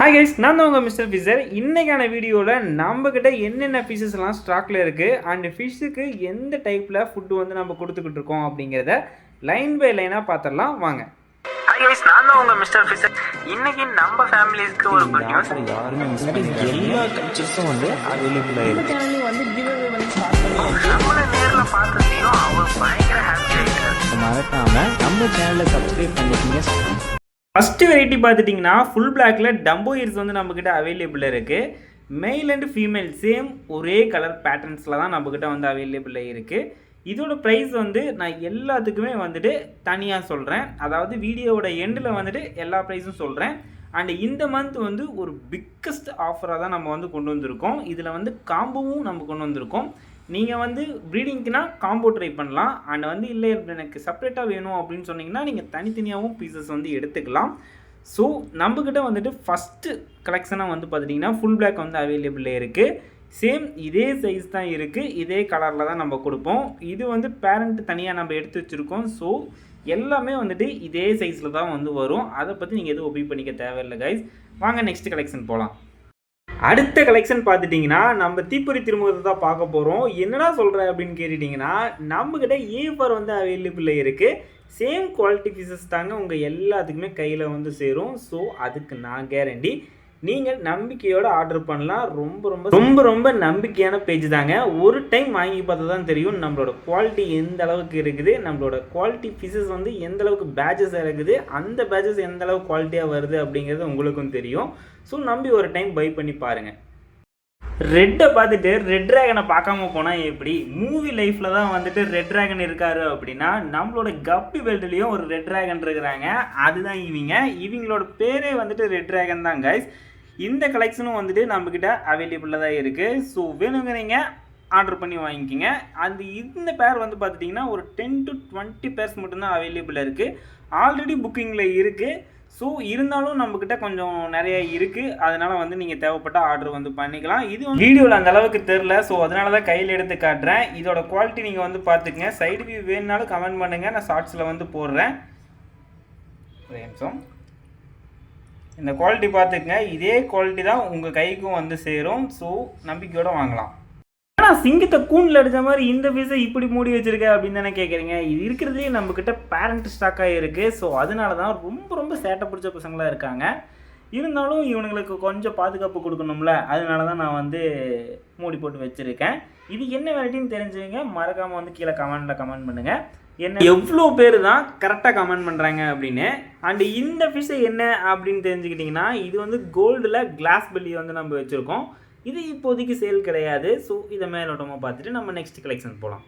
Hi guys நான் தான் உங்கள் மிஸ்டர் ஃபிஷர் இன்னைக்கான வீடியோவில் நம்மக்கிட்ட என்னென்ன ஃபிஷஸ்லாம் ஸ்டாக்கில் இருக்குது அண்ட் ஃபிஷ்ஷுக்கு எந்த டைப்பில் ஃபுட்டு வந்து நம்ம கொடுத்துக்கிட்டு இருக்கோம் அப்படிங்கிறத லைன் பை லைனாக பார்த்துடலாம் வாங்க. ஹாய் கைஸ் நான் தான் உங்க மிஸ்டர் ஃபிஷர் இன்னைக்கு நம்ம ஃபேமிலிஸ்க்கு ஒரு குட் நியூஸ் யாருமே எல்லா கல்ச்சர்ஸும் வந்து நம்மள நேர்ல பார்த்ததையும் அவர் பயங்கர ஹாப்பி ஆயிட்டாரு மறக்காம நம்ம சேனலை சப்ஸ்கிரைப் பண்ணிக்கங்க. ஃபஸ்ட்டு வெரைட்டி பார்த்துட்டிங்கன்னா ஃபுல் பிளாக்ல டம்போ இயர்ஸ் வந்து நம்மக்கிட்ட அவைலபிள் இருக்குது மெயில் அண்ட் ஃபீமேல் சேம் ஒரே கலர் பேட்டர்ன்ஸில் தான் நம்மக்கிட்ட வந்து அவைலபிள் இருக்குது இதோட ப்ரைஸ் வந்து நான் எல்லாத்துக்குமே வந்துட்டு தனியாக சொல்கிறேன் அதாவது வீடியோவோட எண்டில் வந்துட்டு எல்லா ப்ரைஸும் சொல்கிறேன் அண்ட் இந்த மந்த் வந்து ஒரு பிக்கஸ்ட் ஆஃபராக தான் நம்ம வந்து கொண்டு வந்திருக்கோம். இதில் வந்து காம்போவும் நம்ம கொண்டு வந்திருக்கோம். நீங்கள் வந்து ப்ரீடிங்க்குனா காம்போ ட்ரை பண்ணலாம். அண்ட் வந்து இல்லை எனக்கு செப்பரேட்டாக வேணும் அப்படின்னு சொன்னீங்கன்னா நீங்கள் தனித்தனியாகவும் பீசஸ் வந்து எடுத்துக்கலாம். ஸோ நம்மக்கிட்ட வந்துட்டு ஃபஸ்ட்டு கலெக்ஷனாக வந்து பார்த்துட்டிங்கன்னா ஃபுல் பிளாக் வந்து அவைலபிள் இருக்குது சேம் இதே சைஸ் தான் இருக்குது இதே கலரில் தான் நம்ம கொடுப்போம். இது வந்து பேரண்ட் தனியாக நம்ம எடுத்து வச்சுருக்கோம். ஸோ எல்லாமே வந்துட்டு இதே சைஸில் தான் வந்து வரும். அதை பற்றி நீங்கள் எதுவும் ஒபி பண்ணிக்க தேவையில்லை கைஸ் வாங்க நெக்ஸ்ட் கலெக்ஷன் போகலாம் அடுத்த கலெக்ஷன் பார்த்துட்டிங்கன்னா நம்ம தீப்பொறி திருமுகத்தை தான் பார்க்க போகிறோம் என்னடா சொல்கிற அப்படின்னு கேட்டுட்டிங்கன்னா நம்மக்கிட்ட ஏஃபர் வந்து அவைலபிள் இருக்குது சேம் குவாலிட்டி பீசஸ் தாங்க உங்கள் எல்லாத்துக்குமே கையில் வந்து சேரும். ஸோ அதுக்கு நான் கேரண்டி நீங்கள் நம்பிக்கையோடு ஆர்டர் பண்ணலாம். ரொம்ப ரொம்ப ரொம்ப ரொம்ப நம்பிக்கையான பேஜ் தாங்க. ஒரு டைம் வாங்கி பார்த்தா தான் தெரியும் நம்மளோட குவாலிட்டி எந்த அளவுக்கு இருக்குது நம்மளோட குவாலிட்டி பீசஸ் வந்து எந்த அளவுக்கு பேட்சஸ் இருக்குது அந்த பேட்சஸ் எந்த அளவுக்கு குவாலிட்டியாக வருது அப்படிங்கிறது உங்களுக்கும் தெரியும். ஸோ நம்பி ஒரு டைம் பை பண்ணி பாருங்கள் ரெட்டை பார்த்துட்டு ரெட் ட்ராகனை பார்க்காம போனால் எப்படி? மூவி லைஃப்பில் தான் வந்துட்டு ரெட் ட்ராகன் இருக்காரு அப்படின்னா நம்மளோட கப்பி பெல்ட்லேயும் ஒரு ரெட் ட்ராகன் இருக்கிறாங்க. அதுதான் இவங்க. இவங்களோட பேரே வந்துட்டு ரெட் ட்ராகன் தான் கைஸ் இந்த கலெக்ஷனும் வந்துட்டு நம்மக்கிட்ட அவைலபிளாக தான் இருக்குது ஸோ வேணுங்கிறீங்க ஆர்டர் பண்ணி வாங்கிக்கிங்க. அந்த இந்த பேர் வந்து பார்த்துட்டிங்கன்னா ஒரு டென் டு டுவெண்ட்டி பேர்ஸ் மட்டும்தான் அவைலபிள் இருக்குது ஆல்ரெடி புக்கிங்கில் இருக்குது ஸோ இருந்தாலும் நம்மக்கிட்ட கொஞ்சம் நிறைய இருக்குது அதனால் வந்து நீங்கள் தேவைப்பட்ட ஆர்டர் வந்து பண்ணிக்கலாம். இது வீடியோவில் அந்த அளவுக்கு தெரில ஸோ அதனால தான் கையில் எடுத்து காட்டுறேன். இதோட குவாலிட்டி நீங்கள் வந்து பார்த்துக்குங்க சைடு வியூ வேணுனாலும் கமெண்ட் பண்ணுங்கள் நான் ஷார்ட்ஸில் வந்து போடுறேன். ஒரு நிமிஷம். இந்த குவாலிட்டி பார்த்துக்குங்க. இதே குவாலிட்டி தான் உங்கள் கைக்கும் வந்து சேரும். ஸோ நம்பிக்கையோடு வாங்கலாம். ஆனால் சிங்கத்தை கூண்டில் அடித்த மாதிரி இந்த பீஸை இப்படி மூடி வச்சிருக்க அப்படின்னு தானே கேட்குறீங்க இது இருக்கிறதுலே நம்மக்கிட்ட பேரண்ட் ஸ்டாக்காக இருக்குது ஸோ அதனால தான் ரொம்ப ரொம்ப சேட்டை பிடிச்ச பசங்களாக இருக்காங்க. இருந்தாலும் இவனுங்களுக்கு கொஞ்சம் பாதுகாப்பு கொடுக்கணும்ல. அதனால தான் நான் வந்து மூடி போட்டு வச்சுருக்கேன். இது என்ன வெரைட்டின்னு தெரிஞ்சுங்க மறக்காமல் வந்து கீழே கமெண்டில் கமெண்ட் பண்ணுங்கள் என்ன? எவ்வளோ பேர் தான் கரெக்டாக கமெண்ட் பண்ணுறாங்க அப்படின்னு. அண்டு இந்த ஃபிஷ்ஷை என்ன அப்படின்னு தெரிஞ்சுக்கிட்டிங்கன்னா இது வந்து கோல்டில் கிளாஸ் பெல்லி வந்து நம்ம வச்சுருக்கோம். இது இப்போதைக்கு சேல் கிடையாது. ஸோ இதை மேலோட்டமாக பார்த்துட்டு நம்ம நெக்ஸ்ட் கலெக்ஷன் போகலாம்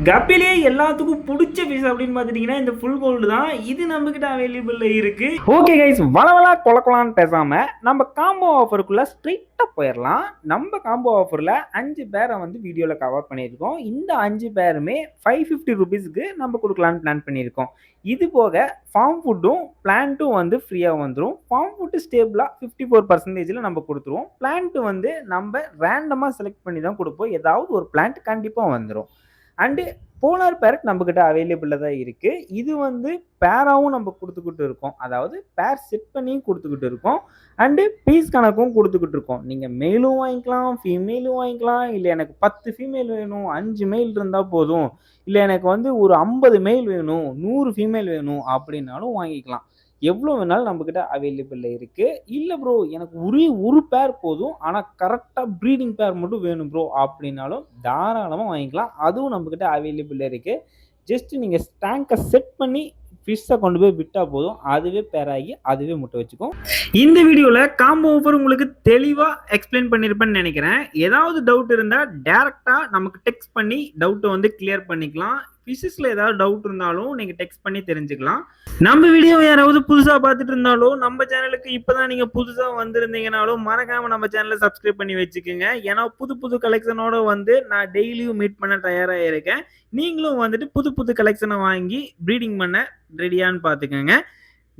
கப்பிலேயே எல்லாத்துக்கும் பிடிச்ச பீஸ் அப்படின்னு பார்த்துட்டிங்கன்னா இந்த ஃபுல் கோல்டு தான். இது நம்மக்கிட்ட அவைலபிளில் இருக்குது ஓகே கைஸ் வளவலா குழக்கலான்னு பேசாமல் நம்ம காம்போ ஆஃபருக்குள்ளே ஸ்ட்ரைட்டாக போயிடலாம் நம்ம காம்போ ஆஃபரில் அஞ்சு பேரை வந்து வீடியோவில் கவர் பண்ணியிருக்கோம். இந்த அஞ்சு பேருமே ஃபைவ் ஃபிஃப்டி ருபீஸ்க்கு நம்ம கொடுக்கலான்னு பிளான் பண்ணியிருக்கோம். இது போக ஃபார்ம் ஃபுட்டும் பிளான்ட்டும் வந்து ஃப்ரீயாக வந்துடும் ஃபார்ம் ஃபுட்டு ஸ்டேபிளாக ஃபிஃப்டி ஃபோர் பர்சன்டேஜில் நம்ம கொடுத்துருவோம். பிளான்ட்டு வந்து நம்ம ரேண்டமாக செலக்ட் பண்ணி தான் கொடுப்போம். ஏதாவது ஒரு பிளான்ட் கண்டிப்பாக வந்துடும் அண்டு போலார் பேரட் நம்மக்கிட்ட அவைலபிளில் தான் இருக்குது இது வந்து பேராகவும் நம்ம கொடுத்துக்கிட்டு இருக்கோம். அதாவது பேர் செட் பண்ணியும் கொடுத்துக்கிட்டு இருக்கோம். அண்டு பீஸ் கணக்கும் கொடுத்துக்கிட்டு இருக்கோம். நீங்கள் மேலும் வாங்கிக்கலாம் ஃபீமேலும் வாங்கிக்கலாம். இல்லை எனக்கு பத்து ஃபீமேல் வேணும் அஞ்சு மெயில் இருந்தால் போதும். இல்லை எனக்கு வந்து ஒரு ஐம்பது மெயில் வேணும் நூறு ஃபீமேல் வேணும் அப்படின்னாலும் வாங்கிக்கலாம். எவ்வளோ வேணாலும் நம்மக்கிட்ட அவைலபிளில் இருக்குது இல்லை ப்ரோ எனக்கு ஒரே ஒரு பேர் போதும். ஆனால் கரெக்டாக ப்ரீடிங் பேர் மட்டும் வேணும் ப்ரோ அப்படின்னாலும் தாராளமாக வாங்கிக்கலாம். அதுவும் நம்மக்கிட்ட அவைலபிளில் இருக்குது ஜஸ்ட்டு நீங்கள் ஸ்டாங்கை செட் பண்ணி ஃபிஷ்ஷை கொண்டு போய் விட்டால் போதும். அதுவே பேராகி அதுவே முட்டை வச்சுக்கும். இந்த வீடியோவில் காம்போ ஆஃபர் உங்களுக்கு தெளிவாக எக்ஸ்பிளைன் பண்ணியிருப்பேன்னு நினைக்கிறேன். ஏதாவது டவுட் இருந்தால் டேரெக்டாக நமக்கு டெக்ஸ்ட் பண்ணி டவுட்டை வந்து கிளியர் பண்ணிக்கலாம். ஃபிசிக்ஸில் ஏதாவது டவுட் இருந்தாலும் நீங்கள் டெக்ஸ்ட் பண்ணி தெரிஞ்சுக்கலாம். நம்ம வீடியோ யாராவது புதுசாக பார்த்துட்டு இருந்தாலும் நம்ம சேனலுக்கு இப்போ தான் நீங்கள் புதுசாக வந்திருந்தீங்கனாலும் மறக்காமல் நம்ம சேனலை சப்ஸ்கிரைப் பண்ணி வச்சுக்கோங்க. ஏன்னா புது புது கலெக்ஷனோட வந்து நான் டெய்லியும் மீட் பண்ண தயாராக இருக்கேன். நீங்களும் வந்துட்டு புது புது கலெக்ஷனை வாங்கி ப்ரீடிங் பண்ண ரெடியான்னு பார்த்துக்கோங்க.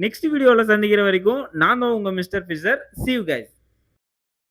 நெக்ஸ்ட் வீடியோவில் சந்திக்கிற வரைக்கும் நான் தான் உங்கள் மிஸ்டர் ஃபிஷர் சீவ் கைஸ்